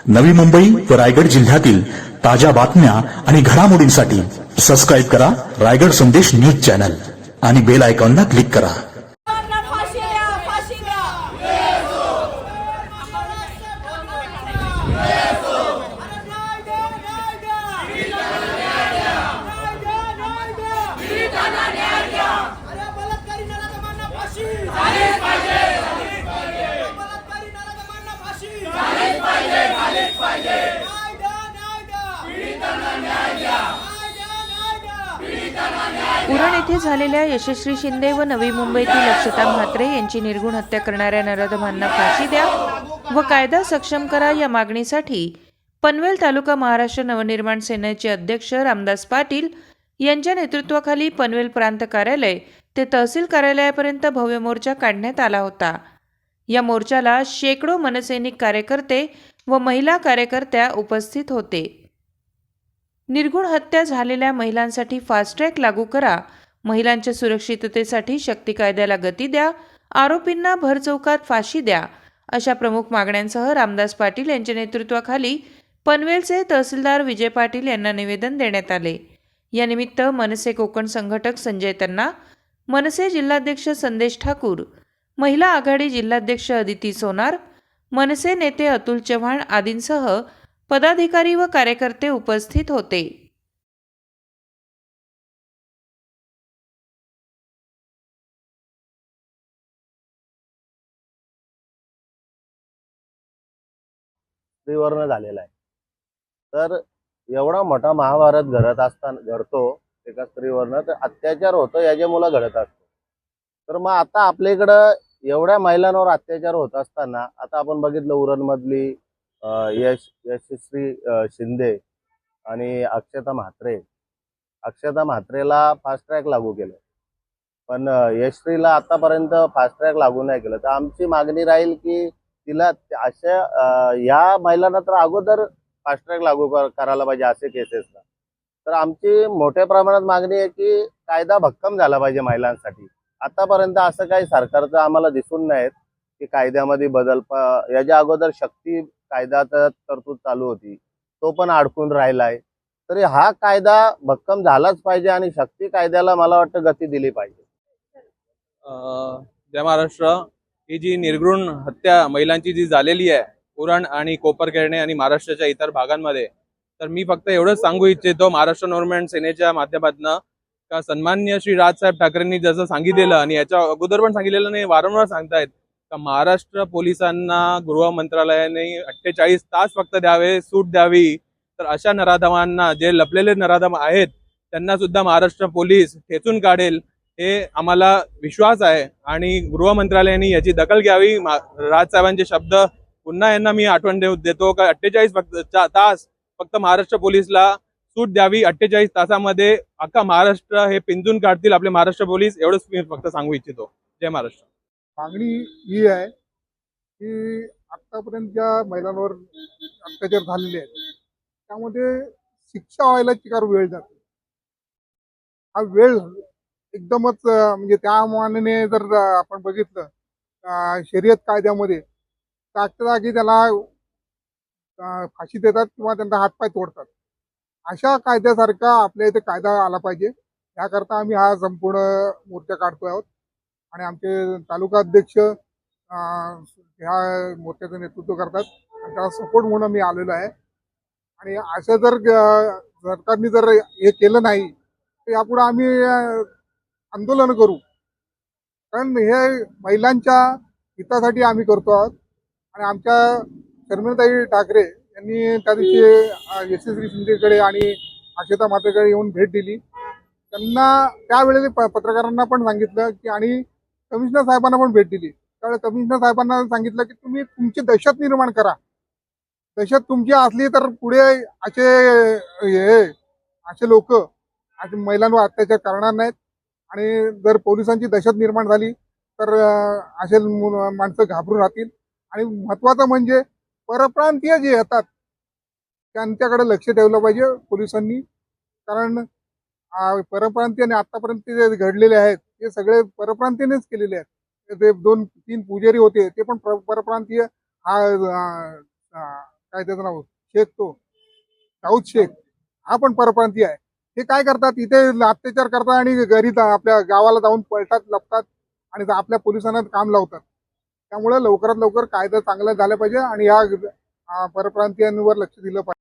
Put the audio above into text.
नवी मुंबई व रायगड जिल्ह्यातील ताज्या बातम्या आणि घडामोडींसाठी सबस्क्राईब करा रायगड संदेश न्यूज चॅनल आणि बेल आयकॉनला क्लिक करा फाशी द्या फाशी द्या अरे न्याय द्या न्याय द्या न्याय द्या अरे बलात्कारी नराधमांना फाशी बलात्कारी नराधमांना फाशी न्याय द्या न्याय द्या न्याय द्या न्याय द्या उरण येथे झालेल्या यशस्वी शिंदे व नवी मुंबईतील अक्षता म्हात्रे यांची निर्गुण हत्या करणाऱ्या नराधमांना फाशी द्या व कायदा सक्षम करा या मागणीसाठी पनवेल तालुका महाराष्ट्र नवनिर्माण सेनेचे अध्यक्ष रामदास पाटील यांच्या नेतृत्वाखाली पनवेल प्रांत कार्यालय ते तहसील कार्यालयापर्यंत भव्य मोर्चा काढण्यात आला होता. या मोर्चाला शेकडो मनसैनिक कार्यकर्ते व महिला कार्यकर्त्या उपस्थित होते. निर्गुण हत्या झालेल्या महिलांसाठी फास्ट ट्रॅक लागू करा महिलांच्या सुरक्षिततेसाठी शक्ती कायद्याला गती द्या आरोपींना भरचौकात फाशी द्या अशा प्रमुख मागण्यांसह रामदास पाटील यांच्या नेतृत्वाखाली पनवेलचे तहसीलदार विजय पाटील यांना निवेदन देण्यात आले. यानिमित्त मनसे कोकण संघटक संजय तन्ना मनसे जिल्हाध्यक्ष संदेश ठाकूर महिला आघाडी जिल्हाध्यक्ष अदिती सोनार मनसे नेते अतुल चव्हाण आदींसह पदाधिकारी व कार्यकर्ते उपस्थित होते. स्त्रीवर्ण झालेला आहे. तर एवढा मोठा महाभारत घडत असताना घडतो एका स्त्रीवरनं तर अत्याचार होतो याच्या मुलं घडत असतो तर मग आता आपल्या इकडं एवढ्या महिलांवर अत्याचार होत असताना आता आपण बघितलं उरणमधली यश यशस्वी शिंदे आणि अक्षता म्हात्रे. अक्षता म्हात्रेला फास्ट ट्रॅक लागू केलं. पण यशश्रीला आतापर्यंत फास्ट ट्रॅक लागू नाही केलं. तर आमची मागणी राहील की तिला अशा या महिलांना तर अगोदर फास्ट ट्रॅक लागू करायला पाहिजे असे केसेसला तर आमची मोठ्या प्रमाणात मागणी आहे की कायदा भक्कम झाला पाहिजे महिलांसाठी. आतापर्यंत असं काही सरकारचं आम्हाला दिसून नाहीत की कायद्यामध्ये बदल याच्या अगोदर शक्ती कायद्याचा तरतूद चालू होती. तो पण अडकून राहिलाय. तरी हा कायदा भक्कम झालाच पाहिजे आणि शक्ती कायद्याला मला वाटतं गती दिली पाहिजे. जय महाराष्ट्र. ही जी निर्घृण हत्या महिलांची जी झालेली आहे उरण आणि कोपरखेरणे आणि महाराष्ट्राच्या इतर भागांमध्ये तर मी फक्त एवढंच सांगू इच्छितो महाराष्ट्र नॉर्मेंट सेनेच्या माध्यमातून का सन्मान्य श्री राजसाहेब ठाकरेंनी जसं सांगितलेलं आणि याच्या अगोदर पण सांगितलेलं नाही वारंवार सांगतायत का महाराष्ट्र पोलिसांना गृह मंत्रालयाने अठ्ठेचाळीस तास फक्त द्यावे सूट द्यावी तर अशा नराधमांना जे लपलेले नराधम आहेत त्यांना सुद्धा महाराष्ट्र पोलीस ठेचून काढेल हे आम्हाला विश्वास आहे आणि गृह मंत्रालयाने याची दखल घ्यावी. राजसाहेबांचे शब्द पुन्हा यांना मी आठवण देऊ देतो का? अठ्ठेचाळीस फक्त तास फक्त महाराष्ट्र पोलीसला सूट द्यावी. अठ्ठेचाळीस तासामध्ये अख्खा महाराष्ट्र हे पिंजून काढतील आपले महाराष्ट्र पोलीस. एवढंच मी फक्त सांगू इच्छितो. जय महाराष्ट्र. मागणी ही आहे की आतापर्यंत ज्या महिलांवर अत्याचार झालेले आहेत त्यामध्ये शिक्षा व्हायला चिकार वेळ जाते. हा वेळ एकदमच म्हणजे त्या मानाने जर आपण बघितलं शर्यत कायद्यामध्ये जागच्या जागी त्याला फाशी देतात किंवा त्यांचा हातपाय तोडतात. अशा कायद्यासारखा आपल्या इथे कायदा आला पाहिजे. याकरता आम्ही हा संपूर्ण मोर्चा काढतोय आहोत. आणि आमचे तालुका अध्यक्ष ह्या मोर्चाचं नेतृत्व करतात. आणि त्याला सपोर्ट म्हणून मी आलेलो आहे. आणि असं जर सरकारने जर हे केलं नाही तर यापुढे आम्ही आंदोलन करू. कारण हे महिलांच्या हितासाठी आम्ही करतो आहोत. आणि आमच्या शर्मिताई ठाकरे यांनी त्या दिवशी अं, यशस्वी शिंदेकडे आणि अक्षता मातेकडे येऊन भेट दिली. त्यांना त्यावेळेला प- पत्रकारांना पण सांगितलं की आणि कमिशनर साहेबांना पण भेट दिली. त्यावेळेस कमिशनर साहेबांना सांगितलं की तुम्ही तुमची दहशत निर्माण करा. दहशत तुमची असली तर पुढे असे हे असे लोक असे महिलांवर अत्याचार करणार नाहीत. आणि जर पोलिसांची दहशत निर्माण झाली तर असे माणसं घाबरून राहतील. आणि महत्वाचं म्हणजे परप्रांतीय जे येतात त्यांच्याकडे लक्ष ठेवलं पाहिजे पोलिसांनी. कारण परप्रांतीय परप्रांतीयाने आत्तापर्यंत जे घडलेले आहेत ते सगळे परप्रांतीयनेच केलेले आहेत. ते दोन तीन पुजारी होते ते पण पर- परप्रांतीय हा काय त्याचं नाव शेख तो दाऊद शेख हा पण परप्रांतीय आहे. हे काय करतात? इथे अत्याचार करतात आणि घरी जा- आपल्या गावाला जाऊन पळतात लपतात आणि आपल्या पोलिसांना काम लावतात. त्यामुळे लवकरात लवकर कायदा चांगला झाला पाहिजे आणि या परप्रांतीयांवर लक्ष दिलं पाहिजे.